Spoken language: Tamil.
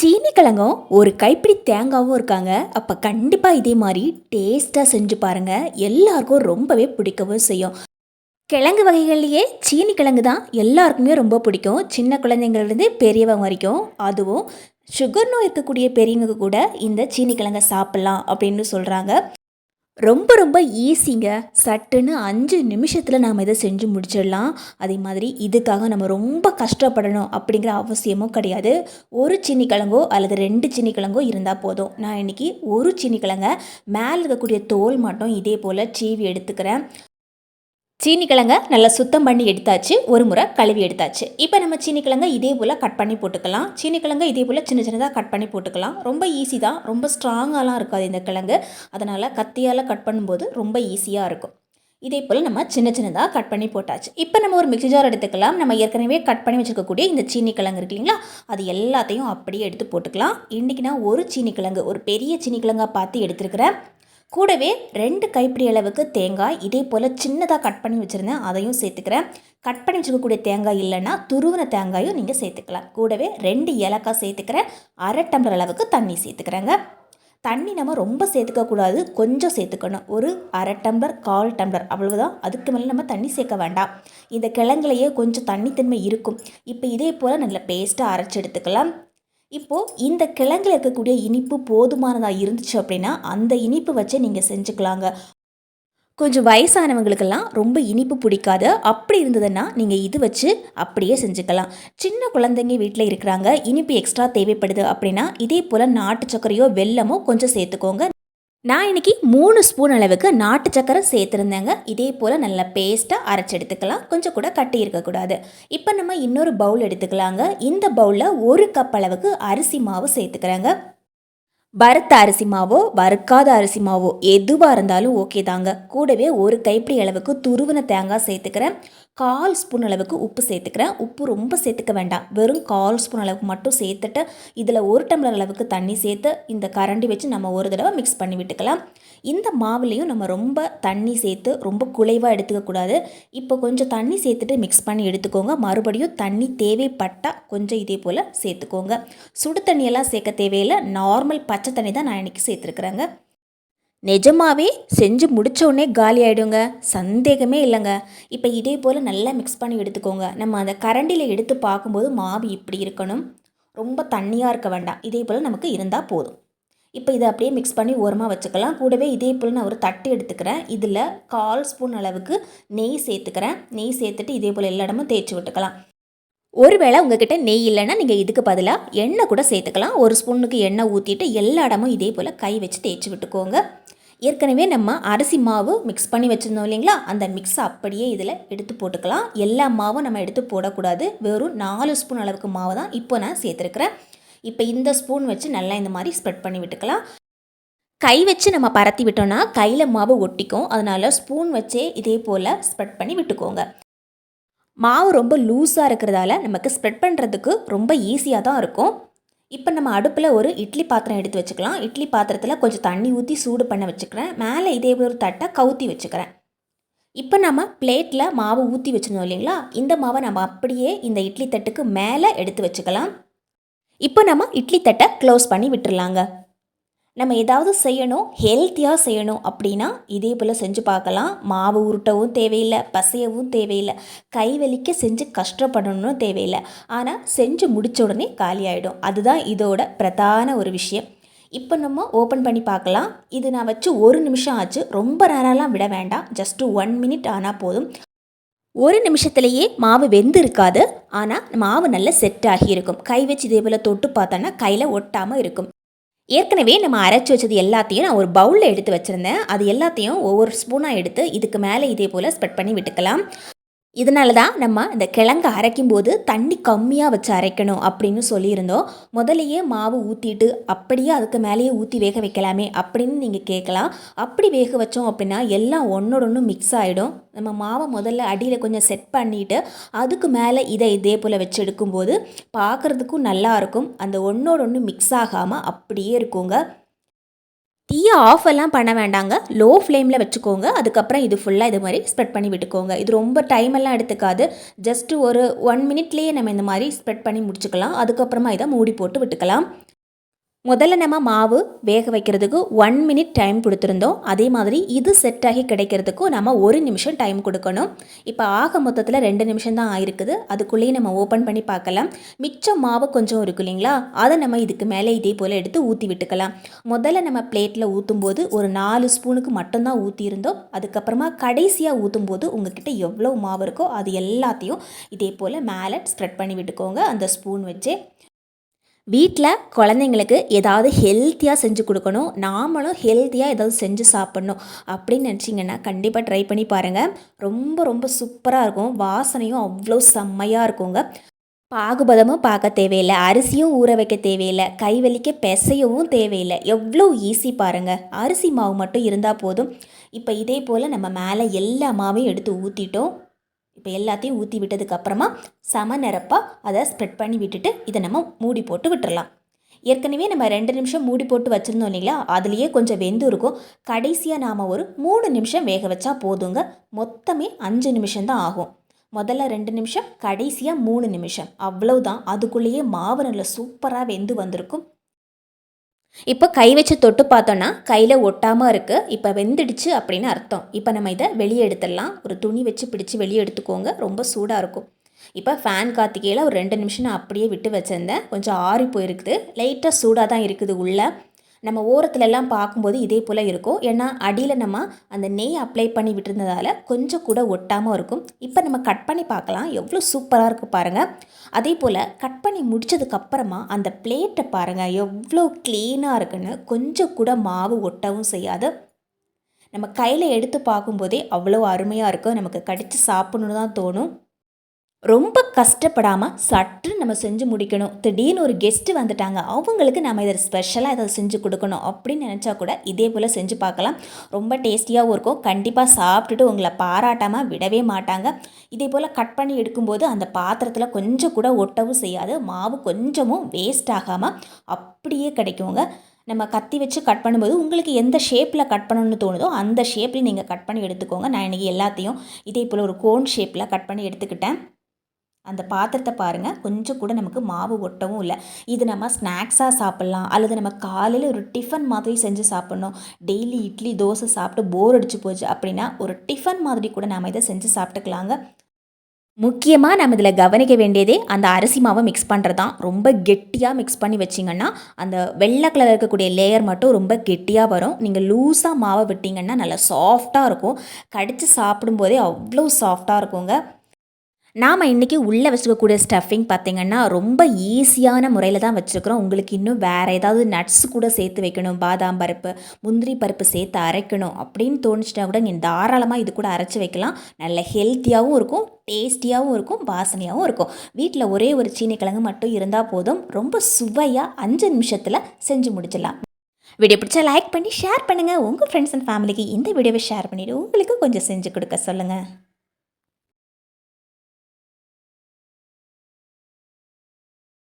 சீனி கிழங்கும் ஒரு கைப்பிடி தேங்காவும் இருக்காங்க. அப்போ கண்டிப்பாக இதே மாதிரி டேஸ்ட்டாக செஞ்சு பாருங்கள் எல்லாருக்கும் ரொம்பவே பிடிக்கவும் செய்யும். கிழங்கு வகைகள்லேயே சீனி கிழங்கு தான் எல்லாருக்குமே ரொம்ப பிடிக்கும். சின்ன குழந்தைங்கள்லேருந்து பெரியவங்க வரைக்கும் அதுவும் சுகர் நோய் இருக்கக்கூடிய பெரியவங்க கூட இந்த சீனி கிழங்கை சாப்பிட்லாம் அப்படின்னு சொல்கிறாங்க ரொம்ப ரொம்ப ஈஸிங்க சட்டுன்னு அஞ்சு நிமிஷத்தில் நாம் இதை செஞ்சு முடிச்சிடலாம். அதே மாதிரி இதுக்காக நம்ம ரொம்ப கஷ்டப்படணும் அப்படிங்கிற அவசியமும் கிடையாது. ஒரு சீனி கிழங்கோ அல்லது ரெண்டு சீனி கிழங்கோ இருந்தால் போதும். நான் இன்றைக்கி ஒரு சீனி கிழங்க மேலே இருக்கக்கூடிய தோல் மட்டும் இதே போல் சீவி எடுத்துக்கிறேன். சீனி கிழங்க நல்லா சுத்தம் பண்ணி எடுத்தாச்சு ஒரு முறை கழுவி எடுத்தாச்சு. இப்போ நம்ம சீனி கிழங்க இதே போல் கட் பண்ணி போட்டுக்கலாம். சீனி கிழங்க இதே போல் சின்ன சின்னதாக கட் பண்ணி போட்டுக்கலாம். ரொம்ப ஈஸி தான். ரொம்ப ஸ்ட்ராங்காலாம் இருக்காது இந்த கிழங்கு. அதனால் கத்தியால் கட் பண்ணும்போது ரொம்ப ஈஸியாக இருக்கும். இதே போல் நம்ம சின்ன சின்னதாக கட் பண்ணி போட்டாச்சு. இப்போ நம்ம ஒரு மிக்சி ஜார் எடுத்துக்கலாம். நம்ம ஏற்கனவே கட் பண்ணி வச்சுருக்கக்கூடிய இந்த சீனி கிழங்கு இருக்கு இல்லைங்களா? அது எல்லாத்தையும் அப்படியே எடுத்து போட்டுக்கலாம். இன்றைக்கி நான் ஒரு சீனி கிழங்கு ஒரு பெரிய சீனி கிழங்காக பார்த்து எடுத்துருக்கிறேன். கூடவே ரெண்டு கைப்பிடி அளவுக்கு தேங்காய் இதே போல் சின்னதாக கட் பண்ணி வச்சுருந்தேன். அதையும் சேர்த்துக்கிறேன். கட் பண்ணி வச்சுக்கக்கூடிய தேங்காய் இல்லைன்னா துருவின தேங்காயும் நீங்கள் சேர்த்துக்கலாம். கூடவே ரெண்டு ஏலக்காய் சேர்த்துக்கிறேன். அரை டம்ளர் அளவுக்கு தண்ணி சேர்த்துக்கிறேங்க. தண்ணி நம்ம ரொம்ப சேர்த்துக்கக்கூடாது கொஞ்சம் சேர்த்துக்கணும். ஒரு அரை டம்ளர் கால் டம்ளர் அவ்வளவுதான். அதுக்கு மேலே நம்ம தண்ணி சேர்க்க வேண்டாம். இந்த கிழங்குலையே கொஞ்சம் தண்ணித்தன்மை இருக்கும். இப்போ இதே போல் நல்ல பேஸ்ட்டாக அரைச்சி எடுத்துக்கலாம். இப்போது இந்த கிழங்கில் இருக்கக்கூடிய இனிப்பு போதுமானதாக இருந்துச்சு அப்படின்னா அந்த இனிப்பு வச்சு நீங்கள் செஞ்சுக்கலாங்க. கொஞ்சம் வயசானவங்களுக்கெல்லாம் ரொம்ப இனிப்பு பிடிக்காது. அப்படி இருந்ததுன்னா நீங்கள் இது வச்சு அப்படியே செஞ்சுக்கலாம். சின்ன குழந்தைங்க வீட்டில் இருக்கிறாங்க இனிப்பு எக்ஸ்ட்ரா தேவைப்படுது அப்படின்னா இதே போல் நாட்டு சர்க்கரையோ வெல்லமோ கொஞ்சம் சேர்த்துக்கோங்க. நான் இன்றைக்கி மூணு ஸ்பூன் அளவுக்கு நாட்டு சக்கரை சேர்த்துருந்தேங்க. இதே போல் நல்லா பேஸ்ட்டாக அரைச்சி எடுத்துக்கலாம். கொஞ்சம் கூட கட்டி இருக்கக்கூடாது இப்போ நம்ம இன்னொரு பவுல் எடுத்துக்கலாங்க. இந்த பவுலில் ஒரு கப் அளவுக்கு அரிசி மாவு சேர்த்துக்கிறேங்க. வறுத்த அரிசி மாவோ வறுக்காத அரிசி மாவோ எதுவாக இருந்தாலும் ஓகே தாங்க. கூடவே ஒரு கைப்பிடி அளவுக்கு துருவின தேங்காய் சேர்த்துக்கிறேன். கால் ஸ்பூன் அளவுக்கு உப்பு சேர்த்துக்கிறேன். உப்பு ரொம்ப சேர்த்துக்க வேண்டாம். வெறும் கால் ஸ்பூன் அளவுக்கு மட்டும் சேர்த்துட்டு இதில் ஒரு டம்ளர் அளவுக்கு தண்ணி சேர்த்து இந்த கரண்டி வச்சு நம்ம ஒரு தடவை மிக்ஸ் பண்ணி விட்டுக்கலாம். இந்த மாவுலேயும் நம்ம ரொம்ப தண்ணி சேர்த்து ரொம்ப குலைவாக எடுத்துக்கக்கூடாது இப்போ கொஞ்சம் தண்ணி சேர்த்துட்டு மிக்ஸ் பண்ணி எடுத்துக்கோங்க. மறுபடியும் தண்ணி தேவைப்பட்டால் கொஞ்சம் இதே போல் சேர்த்துக்கோங்க. சுடு தண்ணியெல்லாம் சேர்க்க தேவையில்லை. நார்மல் பச்சை பச்சை தண்ணி தான் நான் இன்றைக்கி சேர்த்துருக்குறேங்க. நிஜமாவே செஞ்சு முடித்தோடனே காலி ஆகிடுங்க சந்தேகமே இல்லைங்க. இப்போ இதே போல் நல்லா மிக்ஸ் பண்ணி எடுத்துக்கோங்க. நம்ம அந்த கரண்டியில் எடுத்து பார்க்கும்போது மாவு இப்படி இருக்கணும். ரொம்ப தண்ணியாக இருக்க வேண்டாம். இதே போல் நமக்கு இருந்தால் போதும். இப்போ இதை அப்படியே மிக்ஸ் பண்ணி ஓரமாக வச்சுக்கலாம். கூடவே இதே போல் நான் ஒரு தட்டு எடுத்துக்கிறேன். இதில் கால் ஸ்பூன் அளவுக்கு நெய் சேர்த்துக்கிறேன். நெய் சேர்த்துட்டு இதே போல் எல்லா இடமும் தேய்ச்சி விட்டுக்கலாம். ஒருவேளை உங்ககிட்ட நெய் இல்லைன்னா நீங்கள் இதுக்கு பதிலாக எண்ணெய் கூட சேர்த்துக்கலாம். ஒரு ஸ்பூனுக்கு எண்ணெய் ஊற்றிட்டு எல்லா இடமும் இதே போல் கை வச்சு தேய்ச்சி விட்டுக்கோங்க. ஏற்கனவே நம்ம அரிசி மாவு மிக்ஸ் பண்ணி வச்சுருந்தோம் இல்லைங்களா? அந்த மிக்ஸை அப்படியே இதில் எடுத்து போட்டுக்கலாம். எல்லா மாவும் நம்ம எடுத்து போடக்கூடாது. வெறும் நாலு ஸ்பூன் அளவுக்கு மாவு தான் இப்போ நான் சேர்த்துருக்குறேன். இப்போ இந்த ஸ்பூன் வச்சு நல்லா இந்த மாதிரி ஸ்ப்ரெட் பண்ணி விட்டுக்கலாம். கை வச்சு நம்ம பரத்தி விட்டோம்னா கையில் மாவு ஒட்டிக்கும். அதனால் ஸ்பூன் வச்சே இதே போல் ஸ்ப்ரெட் பண்ணி விட்டுக்கோங்க. மாவு ரொம்ப லூஸாக இருக்கிறதால நமக்கு ஸ்ப்ரெட் பண்ணுறதுக்கு ரொம்ப ஈஸியாக தான் இருக்கும். இப்போ நம்ம அடுப்பில் ஒரு இட்லி பாத்திரம் எடுத்து வச்சுக்கலாம். இட்லி பாத்திரத்தில் கொஞ்சம் தண்ணி ஊற்றி சூடு பண்ண வச்சுக்கிறேன். மேலே இதே ஒரு தட்டை கவுத்தி வச்சுக்கிறேன். இப்போ நம்ம பிளேட்டில் மாவு ஊற்றி வச்சுருந்தோம் இல்லைங்களா? இந்த மாவை நம்ம அப்படியே இந்த இட்லி தட்டுக்கு மேலே எடுத்து வச்சுக்கலாம். இப்போ நம்ம இட்லி தட்டை க்ளோஸ் பண்ணி விட்டுருலாங்க நம்ம ஏதாவது செய்யணும் ஹெல்த்தியாக செய்யணும் அப்படின்னா இதே போல் செஞ்சு பார்க்கலாம். மாவு உருட்டவும் தேவையில்லை பசையவும் தேவையில்லை. கை வலிக்க செஞ்சு கஷ்டப்படணும்னு தேவையில்லை. ஆனால் செஞ்சு முடித்த உடனே காலி ஆகிடும் அதுதான் இதோட பிரதான ஒரு விஷயம். இப்போ நம்ம ஓப்பன் பண்ணி பார்க்கலாம். இது நான் வச்சு ஒரு நிமிஷம் ஆச்சு. ரொம்ப நேரம்லாம் விட வேண்டாம். ஜஸ்ட்டு ஒன் மினிட் ஆனால் போதும். ஒரு நிமிஷத்துலேயே மாவு வெந்து இருக்காது ஆனால் மாவு நல்லா செட் ஆகியிருக்கும் கை வச்சு இதே போல் தொட்டு பார்த்தோன்னா கையில் ஒட்டாமல் இருக்கும். ஏற்கனவே நம்ம அரைச்சி வச்சது எல்லாத்தையும் நான் ஒரு பவுலில் எடுத்து வச்சுருந்தேன். அது எல்லாத்தையும் ஒவ்வொரு ஸ்பூனாக எடுத்து இதுக்கு மேலே இதே போல் ஸ்ப்ரெட் பண்ணி விட்டுக்கலாம். இதனால தான் நம்ம இந்த கிழங்கு அரைக்கும் போது தண்ணி கம்மியாக வச்சு அரைக்கணும் அப்படின்னு சொல்லியிருந்தோம். முதலையே மாவு ஊற்றிட்டு அப்படியே அதுக்கு மேலேயே ஊற்றி வேக வைக்கலாமே அப்படின்னு நீங்கள் கேட்கலாம். அப்படி வேக வச்சோம் அப்படின்னா எல்லாம் ஒன்றோட ஒன்று மிக்ஸ் ஆகிடும் நம்ம மாவை முதல்ல அடியில் கொஞ்சம் செட் பண்ணிவிட்டு அதுக்கு மேலே இதை இதே போல் வச்சு எடுக்கும்போது பார்க்குறதுக்கும் நல்லாயிருக்கும் அந்த ஒன்றோட ஒன்று மிக்ஸ் ஆகாமல் அப்படியே இருக்குங்க. தீயை ஆஃப் எல்லாம் பண்ண வேண்டாங்க. லோ ஃப்ளேமில் வச்சுக்கோங்க. அதுக்கப்புறம் இது ஃபுல்லாக இது மாதிரி ஸ்ப்ரெட் பண்ணி விட்டுக்கோங்க. இது ரொம்ப டைம் எல்லாம் எடுத்துக்காது. ஜஸ்ட் ஒரு ஒன் மினிட்லேயே நம்ம இந்த மாதிரி ஸ்ப்ரெட் பண்ணி முடிச்சுக்கலாம். அதுக்கப்புறமா இதை மூடி போட்டு விட்டுக்கலாம். முதல்ல நம்ம மாவு வேக வைக்கிறதுக்கு ஒன் மினிட் டைம் கொடுத்துருந்தோம். அதே மாதிரி இது செட் ஆகி கிடைக்கிறதுக்கும் நம்ம ஒரு நிமிஷம் டைம் கொடுக்கணும். இப்போ ஆக மொத்தத்தில் ரெண்டு நிமிஷம் தான் ஆயிருக்குது. அதுக்குள்ளேயே நம்ம ஓப்பன் பண்ணி பார்க்கலாம். மிச்சம் மாவு கொஞ்சம் இருக்கு இல்லைங்களா? அதை நம்ம இதுக்கு மேலே இதே போல் எடுத்து ஊற்றி விட்டுக்கலாம். முதல்ல நம்ம பிளேட்டில் ஊற்றும் போது ஒரு நாலு ஸ்பூனுக்கு மட்டும்தான் ஊற்றியிருந்தோம் அதுக்கப்புறமா கடைசியாக ஊற்றும் போது உங்ககிட்ட எவ்வளோ மாவு இருக்கோ அது எல்லாத்தையும் இதே போல் மேலே ஸ்ப்ரெட் பண்ணி விட்டுக்கோங்க. அந்த ஸ்பூன் வச்சு. வீட்டில் குழந்தைங்களுக்கு ஏதாவது ஹெல்த்தியாக செஞ்சு கொடுக்கணும். நாமளும் ஹெல்த்தியாக ஏதாவது செஞ்சு சாப்பிட்ணும். அப்படின்னு நினச்சிங்கன்னா கண்டிப்பாக ட்ரை பண்ணி பாருங்கள் ரொம்ப ரொம்ப சூப்பராக இருக்கும். வாசனையும் அவ்வளோ செம்மையாக இருக்குங்க. பாகுபதமும் பார்க்க தேவையில்லை. அரிசியும் ஊற வைக்க தேவையில்லை. கை வலிக்க பிசையவும் தேவையில்லை. எவ்வளோ ஈஸி பாருங்கள் அரிசி மாவு மட்டும் இருந்தால் போதும். இப்போ இதே போல் நம்ம மேலே எல்லா மாவையும் எடுத்து ஊற்றிட்டோம் இப்போ எல்லாத்தையும் ஊற்றி விட்டதுக்கப்புறமா சம நிரப்பாக அதை ஸ்ப்ரெட் பண்ணி விட்டுட்டு இதை நம்ம மூடி போட்டு விட்டுறலாம். ஏற்கனவே நம்ம ரெண்டு நிமிஷம் மூடி போட்டு வச்சுருந்தோம் இல்லைங்களா? அதுலேயே கொஞ்சம் வெந்து இருக்கும். கடைசியாக நாம் ஒரு மூணு நிமிஷம் வேக வச்சா போதுங்க. மொத்தமே அஞ்சு நிமிஷம் தான் ஆகும். முதல்ல ரெண்டு நிமிஷம் கடைசியாக மூணு நிமிஷம். அவ்வளவுதான். அதுக்குள்ளேயே மாவு நல்ல சூப்பராக வெந்து வந்திருக்கும். இப்போ கை வச்சு தொட்டு பார்த்தோன்னா கையில் ஒட்டாமல் இருக்குது இப்போ வெந்துடுச்சு அப்படின்னு அர்த்தம். இப்போ நம்ம இதை வெளியே எடுத்துடலாம். ஒரு துணி வச்சு பிடிச்சி வெளியே எடுத்துக்கோங்க. ரொம்ப சூடாக இருக்கும். இப்போ ஃபேன் காத்திக்கையில் ஒரு ரெண்டு நிமிஷம் நான் அப்படியே விட்டு வச்சுருந்தேன். கொஞ்சம் ஆறி போயிருக்குது. லைட்டாக சூடாக தான் இருக்குது உள்ளே. நம்ம ஓரத்துலலாம் பார்க்கும்போது இதே போல் இருக்கும். ஏன்னா அடியில் நம்ம அந்த நெய் அப்ளை பண்ணி விட்டுருந்ததால் கொஞ்சம் கூட ஒட்டாமல் இருக்கும். இப்போ நம்ம கட் பண்ணி பார்க்கலாம். எவ்வளோ சூப்பராக இருக்குது பாருங்கள் அதே போல் கட் பண்ணி முடிச்சதுக்கப்புறமா அந்த பிளேட்டை பாருங்கள் எவ்வளோ க்ளீனாக இருக்குன்னு கொஞ்சம் கூட மாவு ஒட்டவும் செய்யாது. நம்ம கையில் எடுத்து பார்க்கும்போதே அவ்வளோ அருமையாக இருக்கும். நமக்கு கடித்து சாப்பிட்ணுன்னு தான் தோணும். ரொம்ப கஷ்டப்படாமல் சற்று நம்ம செஞ்சு முடிக்கணும். திடீர்னு ஒரு கெஸ்ட்டு வந்துட்டாங்க. அவங்களுக்கு நம்ம இதை ஸ்பெஷலாக ஏதாவது செஞ்சு கொடுக்கணும் அப்படின்னு நினச்சா கூட இதே போல் செஞ்சு பார்க்கலாம். ரொம்ப டேஸ்டியாகவும் இருக்கும். கண்டிப்பாக சாப்பிட்டுட்டு உங்களை பாராட்டாமல் விடவே மாட்டாங்க. இதே போல் கட் பண்ணி எடுக்கும்போது அந்த பாத்திரத்தில் கொஞ்சம் கூட ஒட்டவும் செய்யாது. மாவு கொஞ்சமும் வேஸ்ட் ஆகாமல் அப்படியே கிடைக்குங்க. நம்ம கத்தி வச்சு கட் பண்ணும்போது உங்களுக்கு எந்த ஷேப்பில் கட் பண்ணணும்னு தோணுதோ அந்த ஷேப்பில் நீங்கள் கட் பண்ணி எடுத்துக்கோங்க. நான் இன்றைக்கி எல்லாத்தையும் இதே போல் ஒரு கோன் ஷேப்பில் கட் பண்ணி எடுத்துக்கிட்டேன். அந்த பாத்திரத்தை பாருங்கள் கொஞ்சம் கூட நமக்கு மாவு ஒட்டவும் இல்லை. இது நம்ம ஸ்நாக்ஸாக சாப்பிட்லாம். அல்லது நம்ம காலையில் ஒரு டிஃபன் மாதிரி செஞ்சு சாப்பிட்ணும். டெய்லி இட்லி தோசை சாப்பிட்டு போர் அடிச்சு போச்சு அப்படின்னா ஒரு டிஃபன் மாதிரி கூட நாம் இதை செஞ்சு சாப்பிட்டுக்கலாங்க. முக்கியமாக நம்ம இதில் கவனிக்க வேண்டியதே அந்த அரிசி மாவை மிக்ஸ் பண்ணுறது தான் ரொம்ப கெட்டியாக மிக்ஸ் பண்ணி வச்சிங்கன்னா அந்த வெள்ளை கலர் இருக்கக்கூடிய லேயர் மட்டும் ரொம்ப கெட்டியாக வரும். நீங்கள் லூஸாக மாவை விட்டிங்கன்னா நல்லா சாஃப்டாக இருக்கும். கடித்து சாப்பிடும்போதே அவ்வளோ சாஃப்டாக இருக்குங்க. நாம் இன்றைக்கி உள்ளே வச்சுக்கக்கூடிய ஸ்டஃபிங் பார்த்திங்கன்னா ரொம்ப ஈஸியான முறையில் தான் வச்சுருக்குறோம். உங்களுக்கு இன்னும் வேறு ஏதாவது நட்ஸ் கூட சேர்த்து வைக்கணும். பாதாம் பருப்பு முந்திரி பருப்பு சேர்த்து அரைக்கணும் அப்படின்னு தோணுச்சுன்னா கூட நீங்கள் தாராளமாக இது கூட அரைச்சி வைக்கலாம். நல்ல ஹெல்த்தியாகவும் இருக்கும் டேஸ்டியாகவும் இருக்கும் வாசனையாகவும் இருக்கும். வீட்டில் ஒரே ஒரு சீனி கிழங்கு மட்டும் இருந்தால் போதும். ரொம்ப சுவையாக அஞ்சு நிமிஷத்தில் செஞ்சு முடிச்சிடலாம். வீடியோ பிடிச்சா லைக் பண்ணி ஷேர் பண்ணுங்கள் உங்கள் ஃப்ரெண்ட்ஸ் அண்ட் ஃபேமிலிக்கு இந்த வீடியோவை ஷேர் பண்ணிவிட்டு உங்களுக்கு கொஞ்சம் செஞ்சு கொடுக்க சொல்லுங்கள்